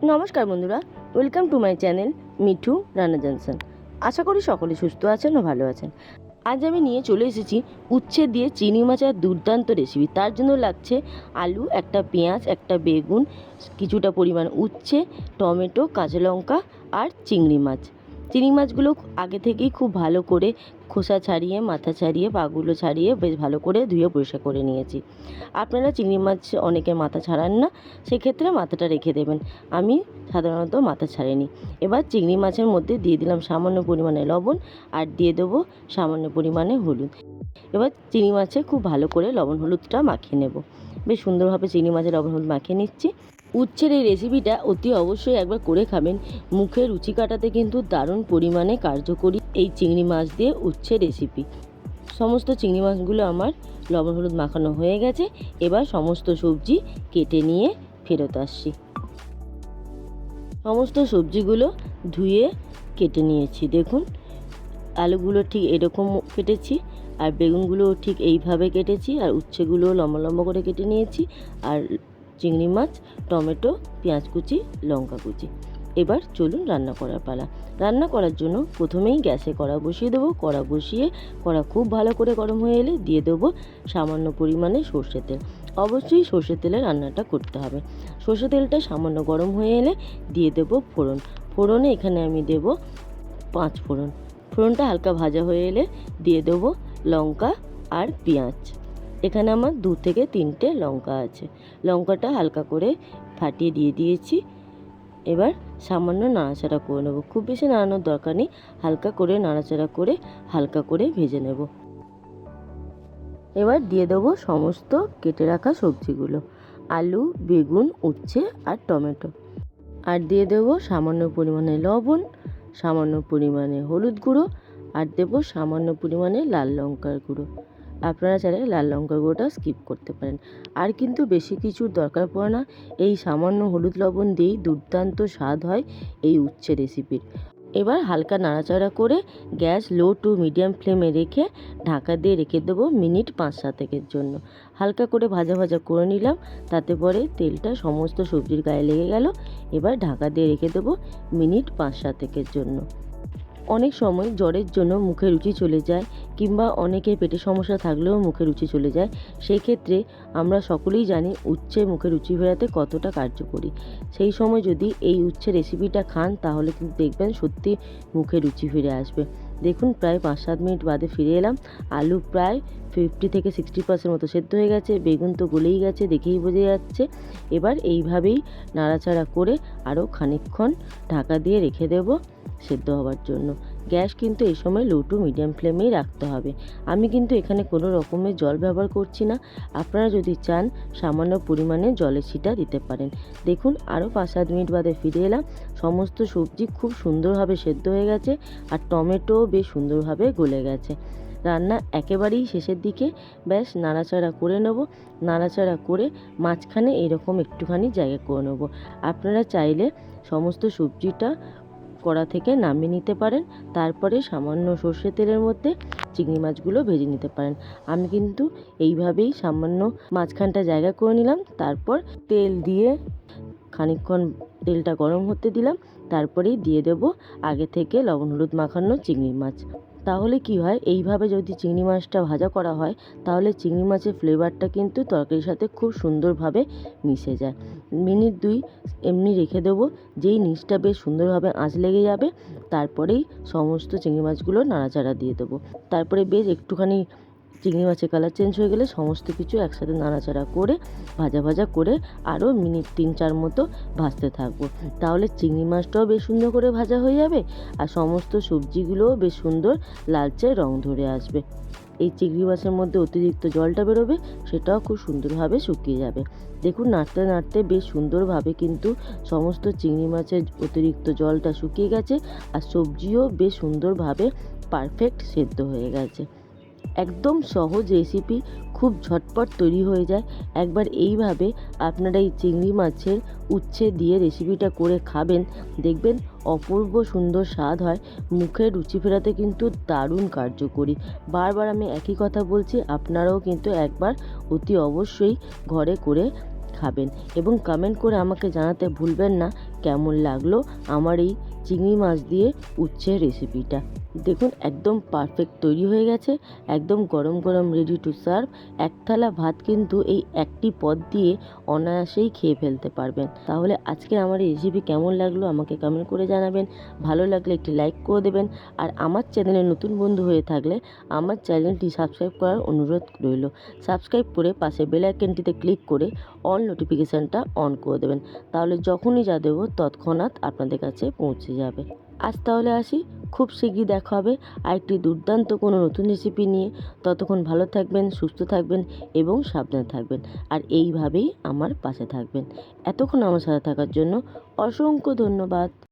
নমস্কার বন্ধুরা welcome to my channel Mithu Rana Johnson. আশা করি সকলে সুস্থ আছেন ও ভালো আছেন। আজ আমি নিয়ে চলে এসেছি উচ্ছে দিয়ে চিনি মাছের দুর্দান্ত রেসিপি তার জন্য লাগছে আলু, একটা পেঁয়াজ, একটা বেগুন, কিছুটা পরিমাণ উচ্ছে, টমেটো, কাঁচা লঙ্কা আর চিংড়ি মাছ। চিংড়ি মাছগুলো আগে থেকেই খুব ভালো করে খোসা ছাড়িয়ে, মাথা ছাড়িয়ে, পাগুলো ছাড়িয়ে বেশ ভালো করে ধুয়ে পরিষ্কার করে নিয়েছি। আপনারা চিংড়ি মাছ অনেকে মাথা ছাড়ান না, সেক্ষেত্রে মাথাটা রেখে দেবেন। আমি সাধারণত মাথা ছাড়িনি। এবার চিংড়ি মাছের মধ্যে দিয়ে দিলাম সামান্য পরিমাণে লবণ আর দিয়ে দেবো সামান্য পরিমাণে হলুদ। এবার চিংড়ি মাছে খুব ভালো করে লবণ হলুদটা মাখিয়ে নেব। বেশ সুন্দরভাবে চিংড়ি মাছের লবণ মাখিয়ে নিচ্ছি। উচ্ছের এই রেসিপিটা অতি অবশ্যই একবার করে খাবেন। মুখে রুচি কাটাতে কিন্তু দারুণ পরিমাণে কার্যকরী এই চিংড়ি মাছ দিয়ে উচ্ছে রেসিপি সমস্ত চিংড়ি মাছগুলো আমার লবণ হলুদ মাখানো হয়ে গেছে। এবার সমস্ত সবজি কেটে নিয়ে ফেরত আসছি। সমস্ত সবজিগুলো ধুয়ে কেটে নিয়েছি। দেখুন, আলুগুলো ঠিক এরকম কেটেছি। আর বেগুনগুলো ঠিক এইভাবে কেটেছি, আর উচ্ছেগুলো লম্বা লম্বা করে কেটে নিয়েছি, আর চিংড়ি মাছ, টমেটো, পেঁয়াজ কুচি, লঙ্কা কুচি। এবার চলুন রান্না করার পালা। রান্না করার জন্য প্রথমেই গ্যাসে কড়া বসিয়ে দেবো। কড়া বসিয়ে কড়া খুব ভালো করে গরম হয়ে এলে দিয়ে দেবো সামান্য পরিমাণে সর্ষে তেল। অবশ্যই সর্ষে তেলে রান্নাটা করতে হবে। সর্ষে তেলটা সামান্য গরম হয়ে এলে দিয়ে দেবো ফোড়ন। ফোড়নে এখানে আমি দেব পাঁচ ফোড়ন। ফোড়নটা হালকা ভাজা হয়ে এলে দিয়ে দেবো লঙ্কা আর পেঁয়াজ। এখানে আমার দু থেকে তিনটে লঙ্কা আছে। লঙ্কাটা হালকা করে ফাটিয়ে দিয়ে দিয়েছি। এবার সামান্য নাড়াচাড়া করে নেব। খুব বেশি নাড়ানোর দরকার নেই। হালকা করে নাড়াচাড়া করে হালকা করে ভেজে নেব। এবার দিয়ে দেবো সমস্ত কেটে রাখা সবজিগুলো। আলু, বেগুন, উচ্ছে আর টমেটো। আর দিয়ে দেবো সামান্য পরিমাণে লবণ, সামান্য পরিমাণে হলুদ গুঁড়ো আর দেবো সামান্য পরিমাণে লাল লঙ্কার গুঁড়ো। আপনারা চাইলে লাল লঙ্কার গুঁড়োটা স্কিপ করতে পারেন। আর কিন্তু বেশি কিছুর দরকার পড়ে না, এই সামান্য হলুদ লবণ দিয়েই দুর্দান্ত স্বাদ হয় এই উচ্ছে রেসিপির এবার হালকা নাড়াচাড়া করে গ্যাস লো টু মিডিয়াম ফ্লেমে রেখে ঢাকা দিয়ে রেখে দেবো মিনিট পাঁচ সাতেকের জন্য। হালকা করে ভাজা ভাজা করে নিলাম, তাতে পরে তেলটা সমস্ত সবজির গায়ে লেগে গেল। এবার ঢাকা দিয়ে রেখে দেবো মিনিট পাঁচ সাতেকের জন্য। অনেক সময় জ্বরের জন্য মুখে রুচি চলে যায় কিংবা অনেকের পেটের সমস্যা থাকলেও মুখে রুচি চলে যায়। সেই ক্ষেত্রে আমরা সকলেই জানি উচ্ছে মুখে রুচি ফেরাতে কতটা কার্যকরী। সেই সময় যদি এই উচ্ছে রেসিপিটা খান তাহলে কিন্তু দেখবেন সত্যি মুখে রুচি ফিরে আসবে। দেখুন, প্রায় পাঁচ সাত মিনিট বাদে ফিরে এলাম। আলু প্রায় ফিফটি থেকে সিক্সটি পার্সেন্ট মতো সেদ্ধ হয়ে গেছে, বেগুন তো গলেই গেছে, দেখেই বোঝা যাচ্ছে। এবার এইভাবেই নাড়াচাড়া করে আরও খানিকক্ষণ ঢাকা দিয়ে রেখে দেব সেদ্ধ হওয়ার জন্য। গ্যাস কিন্তু এই সময় লো টু মিডিয়াম ফ্লেমেই রাখতে হবে। আমি কিন্তু এখানে কোনো রকমের জল ব্যবহার করছি না। আপনারা যদি চান, সামান্য পরিমাণে জলের ছিটা দিতে পারেন। দেখুন আরও পাঁচ সাত মিনিট বাদে ফিরে এলাম। সমস্ত সবজি খুব সুন্দরভাবে সেদ্ধ হয়ে গেছে আর টমেটোও বেশ সুন্দরভাবে গলে গেছে। রান্না একেবারেই শেষের দিকে। ব্যাস, নাড়াচাড়া করে নেব। নাড়াচাড়া করে মাঝখানে এরকম একটুখানি জায়গা করে নেব। আপনারা চাইলে সমস্ত সবজিটা কড়া থেকে নামিয়ে নিতে পারেন। তারপরে সামান্য সর্ষে তেলের মধ্যে চিংড়ি মাছগুলো ভেজে নিতে পারেন। আমি কিন্তু এইভাবেই সামান্য মাঝখানটা জায়গা করে নিলাম। তারপর তেল দিয়ে খানিকক্ষণ তেলটা গরম হতে দিলাম। তারপরেই দিয়ে দেবো আগে থেকে লবণ, হলুদ মাখানো চিংড়ি মাছ। তাহলে কি হয়? এইভাবে যদি চিংড়ি মাছটা ভাজা করা হয়, তাহলে চিংড়ি মাছের ফ্লেভারটা কিন্তু তরকারির সাথে খুব সুন্দরভাবে মিশে যায়। মিনিট দুই এমনি রেখে দেবো। যেই নিচটা বেশ সুন্দরভাবে আঁচ লেগে যাবে, তারপরেই সমস্ত চিংড়ি মাছগুলো নাড়াচাড়া দিয়ে দেবো। তারপরে বেশ একটুখানি চিংড়ি মাছের কালার চেঞ্জ হয়ে গেলে সমস্ত কিছু একসাথে নাড়াচাড়া করে, ভাজা ভাজা করে আরও মিনিট তিন চার মতো ভাজতে থাকব। তাহলে চিংড়ি মাছটাও বেশ সুন্দর করে ভাজা হয়ে যাবে আর সমস্ত সবজিগুলোও বেশ সুন্দর লালচে রং ধরে আসবে। এই চিংড়ি মাছের মধ্যে অতিরিক্ত জলটা বেরোবে, সেটাও খুব সুন্দরভাবে শুকিয়ে যাবে। দেখুন, নাড়তে নাড়তে বেশ সুন্দরভাবে কিন্তু সমস্ত চিংড়ি মাছের অতিরিক্ত জলটা শুকিয়ে গেছে আর সবজিও বেশ সুন্দরভাবে পারফেক্ট সেদ্ধ হয়ে গেছে। একদম সহজ রেসিপি খুব ঝটপট তৈরি হয়ে যায়। একবার এইভাবে আপনারা এই চিংড়ি মাছের উচ্ছে দিয়ে রেসিপিটা করে খাবেন। দেখবেন অপূর্ব সুন্দর স্বাদ হয়। মুখে রুচি ফেরাতে কিন্তু দারুণ কার্যকরী। বারবার আমি একই কথা বলছি, আপনারাও কিন্তু একবার অতি অবশ্যই ঘরে করে খাবেন। এবং কমেন্ট করে আমাকে জানাতে ভুলবেন না। কেমন লাগল আমার এই চিংড়ি মাছ দিয়ে উচ্ছের রেসিপিটা দেখুন, একদম পারফেক্ট তৈরি হয়ে গেছে, একদম গরম গরম রেডি টু সার্ভ এক থালা ভাত কিন্তু এই একটি পদ দিয়ে অনায়াসেই খেয়ে ফেলতে পারবেন। তাহলে আজকে আমার এই রেসিপি কেমন লাগল আমাকে কমেন্ট করে জানাবেন। ভালো লাগলে একটি লাইক করে দেবেন। আর আমার চ্যানেলে নতুন বন্ধু হয়ে থাকলে আমার চ্যানেলটি সাবস্ক্রাইব করার অনুরোধ রইল। সাবস্ক্রাইব করে পাশে বেল আইকনটিতে ক্লিক করে অল নোটিফিকেশানটা অন করে দেবেন। তাহলে যখনই যা দেবো তৎক্ষণাৎ আপনাদের কাছে পৌঁছে যাবে। আজ তাহলে আসি। খুব শীঘ্রই দেখা হবে। আরেকটি দুর্দান্ত কোনো নতুন রেসিপি নিয়ে। ততক্ষণ ভালো থাকবেন, সুস্থ থাকবেন এবং সাবধানে থাকবেন। আর এইভাবেই আমার পাশে থাকবেন। এতক্ষণ আমার সাথে থাকার জন্য অসংখ্য ধন্যবাদ।